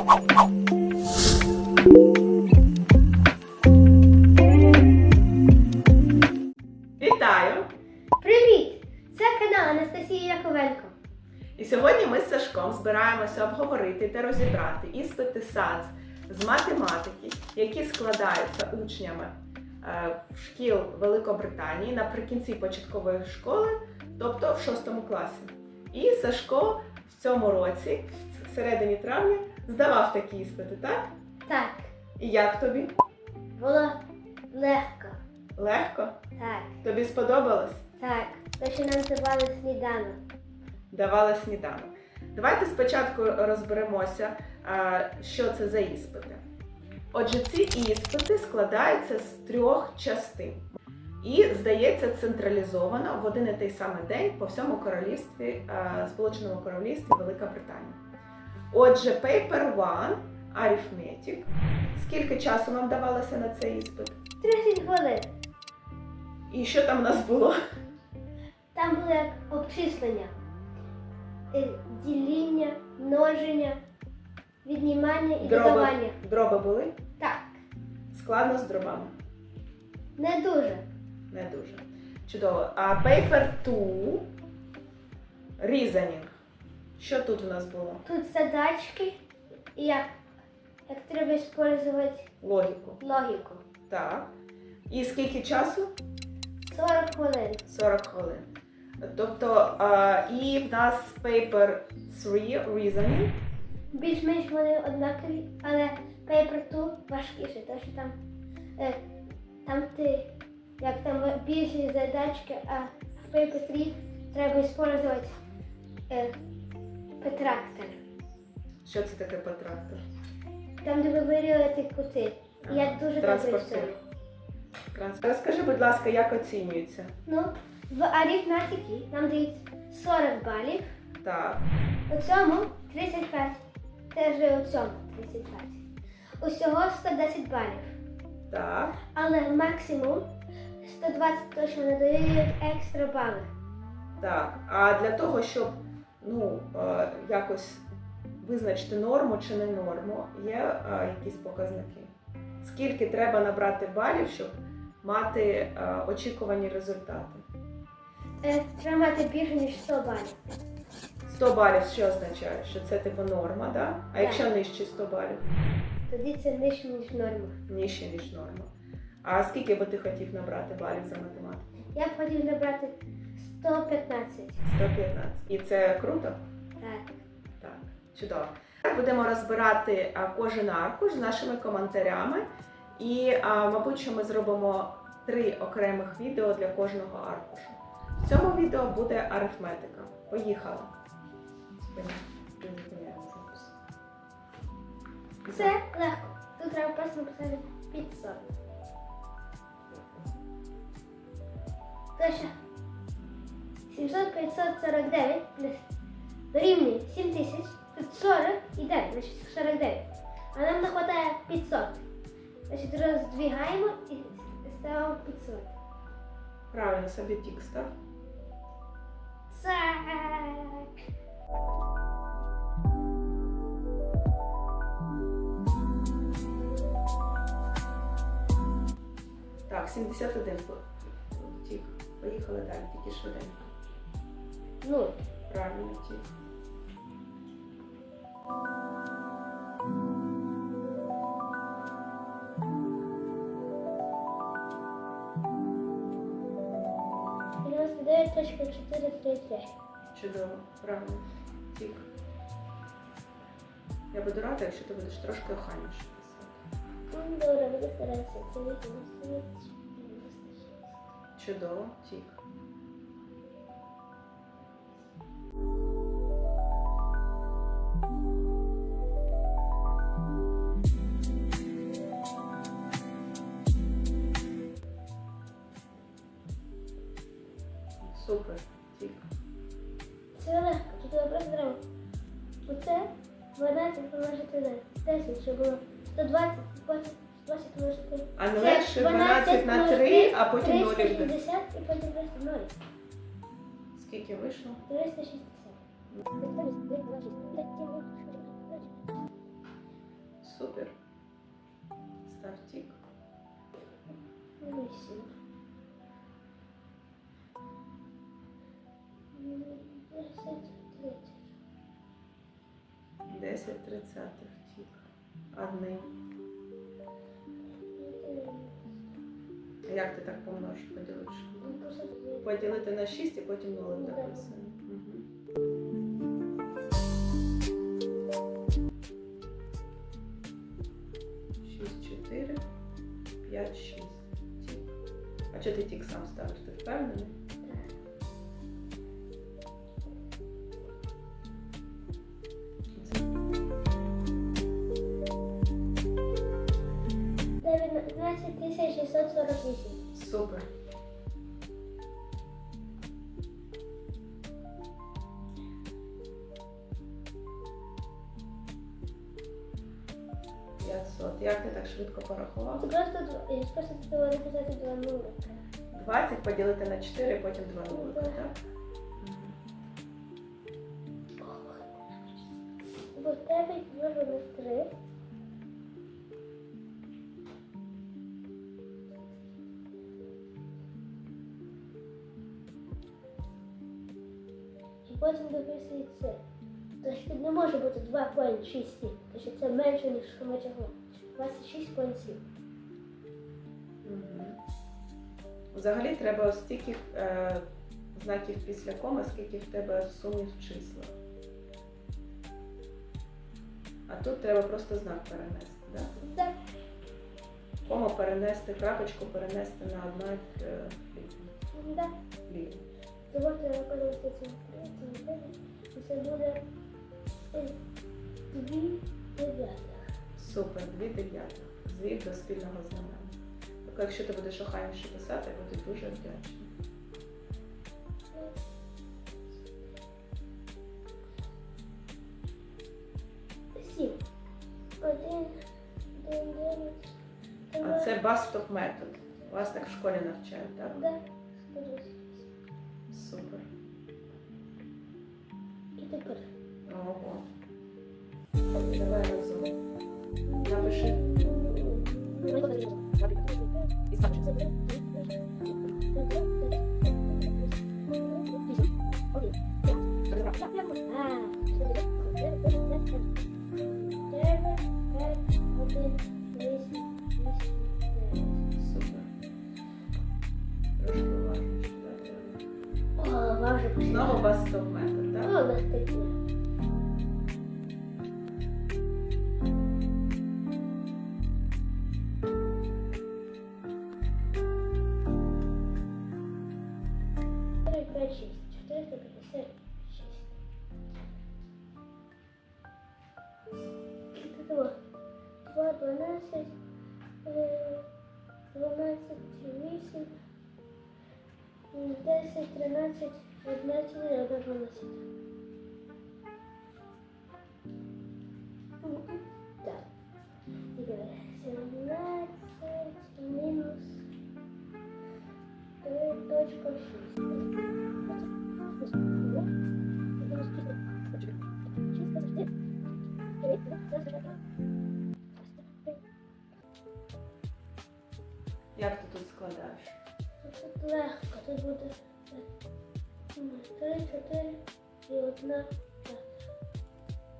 Вітаю! Привіт! Це канал Анастасія Яковенко. І сьогодні ми з Сашком збираємося обговорити та розібрати іспити САЦ з математики, які складаються учнями е, шкіл Великобританії наприкінці початкової школи, тобто в 6 класі. І Сашко в цьому році, в середині травня, здавав такі іспити, так? Так, І як тобі? було легко. Легко? Так, Тобі сподобалось? так. То, що нам давали сніданок. давали сніданок. Давайте спочатку розберемося, що це за іспити. Отже, ці іспити складаються з трьох частин і, здається, централізовано в один і той самий день по всьому королівстві, Сполученому Королівстві Велика Британія. Отже, Paper One, Arithmetic. Скільки часу нам давалося на цей іспит? 30 хвилин. І що там у нас було? Там було як обчислення, е, діління, множення, віднімання і Дроби, додавання. дроби були? Так, Складно з дробами. не дуже. Не дуже. Чудово. А paper 2 reasoning. Що тут у нас було? Тут задачки і як, як треба використовувати Логіку. логіку. Так. І скільки часу? 40 хвилин. 40 хвилин. Тобто, а, і в нас paper 3 reasoning. Більш-менш вони однакові, але Paper 2 важкіше, тому що там, е, там ти, як там більші задачки, а в Paper 3 треба використовувати е, протрактор. Що це таке протрактор? Там, де ви вимірювати кути. І я дуже Транспортир. Транспорт. Розкажи, будь ласка, як оцінюється? Ну, в арифметиці нам дають 40 балів, Так. у цьому 35. Теж у цьому 35. Усього 110 балів. Так. Але максимум 120 точно не дають екстра бали. Так. А для того, щоб ну, е, якось визначити норму чи не норму, є е, якісь показники. Скільки треба набрати балів, щоб мати е, очікувані результати? Треба мати більше, ніж 100 балів. 100 балів що означає? Що це типу норма, да? А Так. якщо нижче 100 балів? Тоді це нижче, ніж норма. Нижче, ніж норма. А скільки би ти хотів набрати балів за математику? Я б хотів набрати 115. 115. І це круто? Так. Так, чудово. Будемо розбирати кожен аркуш з нашими коментарями. І, мабуть, що ми зробимо три окремих відео для кожного аркушу. В цьому відео буде арифметика. Поїхали. Спиня. Це легко. Тут треба просто написати 500. Точно. 700 549 плюс дорівнює 7000, тут 40 і 9, значить 49. А нам не вистачає 500. Значить роздвигаємо і ставимо 500. Правильно, собі тік став. Так. Так, 71 по- тік. Поїхали далі, тільки швиденько. Ну, Правильно, дев'яносто дев'ять точка чотири три. Чудово, правильно. Тік. Я буду рада, якщо ти будеш трошки охайніше писати. Ну, добре, буду старатися. Це не 96. Чудово, тік. Це легко, тут треба просто треба. Оце 12 помножити на 10, щоб було 120, потім 20 помножити. А не Це легше 12 на 3, а потім 0 буде. 360 і потім просто 0. Скільки вийшло? 360. Супер. Став тік. Десять, тридцять. 10 тридцятих тік. Одним. А Як ти так помножиш? Поділиш? Поділити на 6 і потім Ну, так. дописуємо. Шість, чотири, п'ять, шість. А чого ти тік сам ставиш? Ти впевнений? 548. Супер. П'ятсот. Як ти так швидко порахував? Це просто я просто написати два нулика. 20 поділити на 4, потім два нулика, так? Бо 9 тебе виробив 3. Потім дописується. Тож тут не може бути 2,67, тому що це менше, ніж що ми чого. 26,7. Мгм. Взагалі треба стільки е, знаків після коми, скільки в тебе в числах. А тут треба просто знак перенести. Да? Так. Кому перенести, крапочку перенести на одну е, Да. Треба виконувати ці дев'ять. І це буде дві дев'ятих. Супер, дві дев'ятих. Звів до спільного знамена. Тобто, якщо ти будеш охайніше писати, я буду дуже вдячна. Сім. Один, один, дев'ять. А це бастоп метод. Вас так в школі навчають, так? Да. Тепер. Ого. Давай 12, 12, 8, 10, 13, 11, 12. Тепер сімнадцять мінус три точка шість. Як ти тут складаєш? Тут легко, тут буде м, три, чотири і одна п'ята.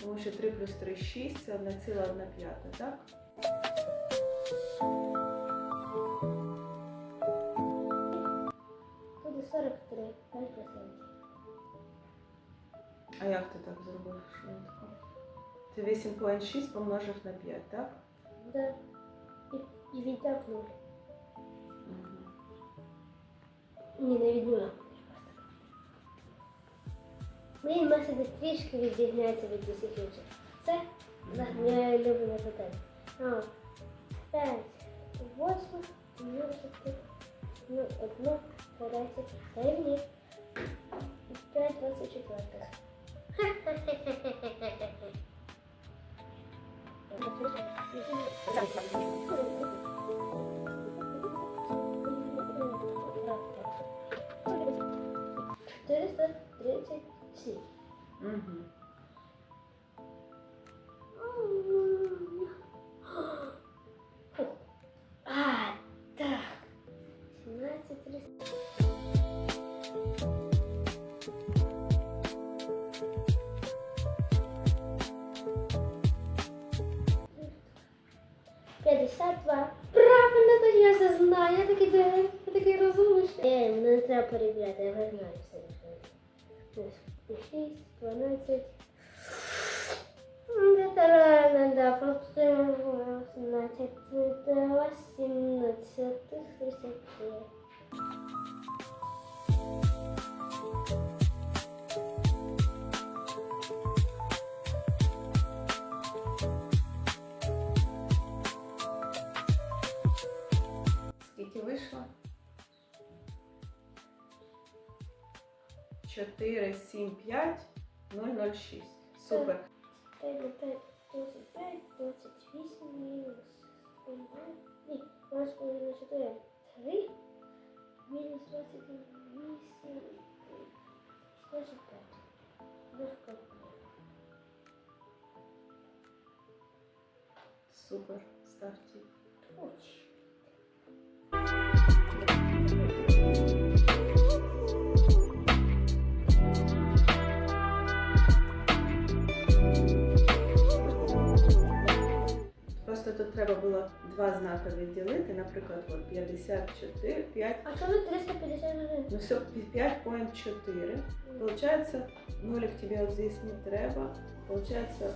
Тому що 3 плюс 3 – 6, це 1,1 п'ята, так? Буде 43, 5%. А як ти так зробив швидко? Ти 8,6 помножив на 5, так? Да. І, і нуль. Мгм. Ні, не від нуля. Мої методи трішки відрізняються від усіх інших. Це моє улюблене питання. А, 5 восьмих множити на 1 третю рівні 5 24. Четыреста 52. Правильно, то я це знаю. Я такий, де- я такий розумний. Е, не треба перевіряти, я вже знаю все. Ось, 6, 12. Ветерана, да, просто 18, 18, 33. 4, 7, 5, 0, 06. Супер. 5, 25, 25, 28 мінус 1, ні, 24, 3, мінус 28, 25. Легко. Супер. Ставте. Точно. Тут треба було два знаки відділити, наприклад, от 54, 5, А чому 351? ну все, 5.4. Получается, нолик тебе вот здесь не треба. Получается,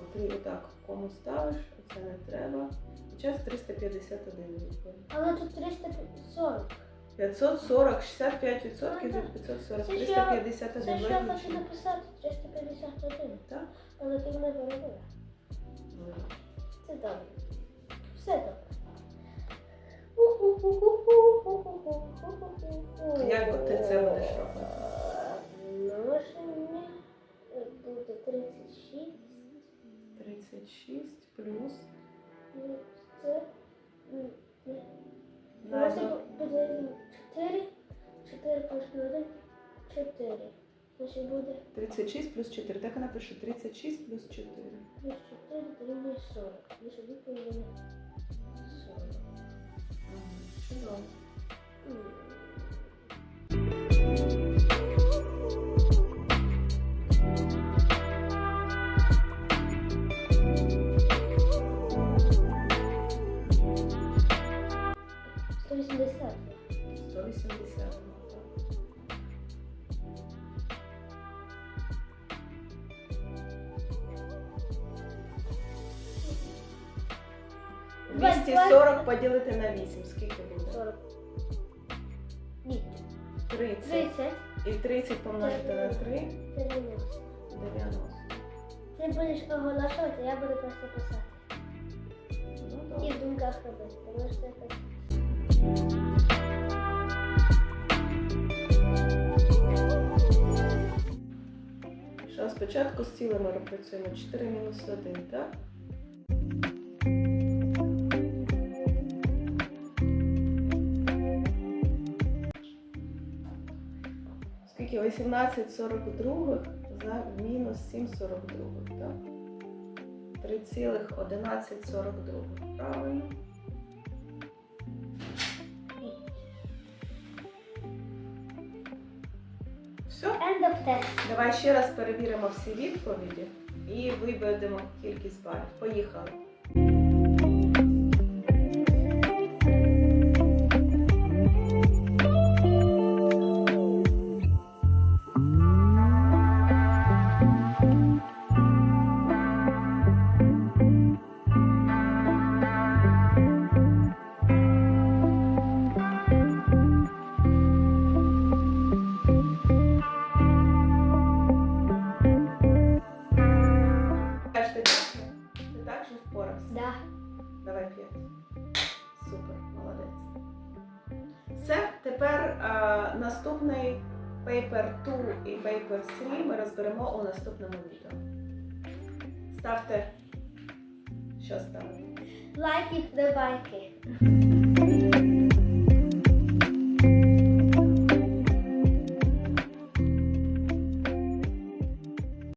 вот ты вот так кому ставиш, це не треба. Получается 351 відповідь. Але тут 340. 540, 65 відсотків Ну, від 540, Це ж я- 351 Це ж я хочу написати 351. Так? Але ти мене перебила. Ну, Це добре. Все добре. Як ти це будеш робити? Множення буде 36. 36 плюс Ну, Це. Значить буде 4. 4 плюс 1. 4. Значить буде 36 плюс 4. Так і напишу 36 плюс 4. плюс 4 дорівнює 40. Значить відповідь буде 40. Ага, чудово. 240 поділити на 8. Скільки буде? 40. Ні. 30. 30. І 30 помножити на 3 90. 90. Ти будеш оголошувати, я буду просто писати. Ну, І в думках робити. Тому що це Що спочатку з цілими працюємо 4 мінус 1, так? Скільки? 18 42 за мінус 7 42, так? 3,1142. Правильно. Все? End of test. Давай ще раз перевіримо всі відповіді і виведемо кількість балів. Поїхали. Так впорався? Да. Давай п'ять. Супер, молодець. Все, тепер е, наступний Paper 2 і Paper 3 ми розберемо у наступному відео. Ставте. Що ставити? Лайки, вподобайки.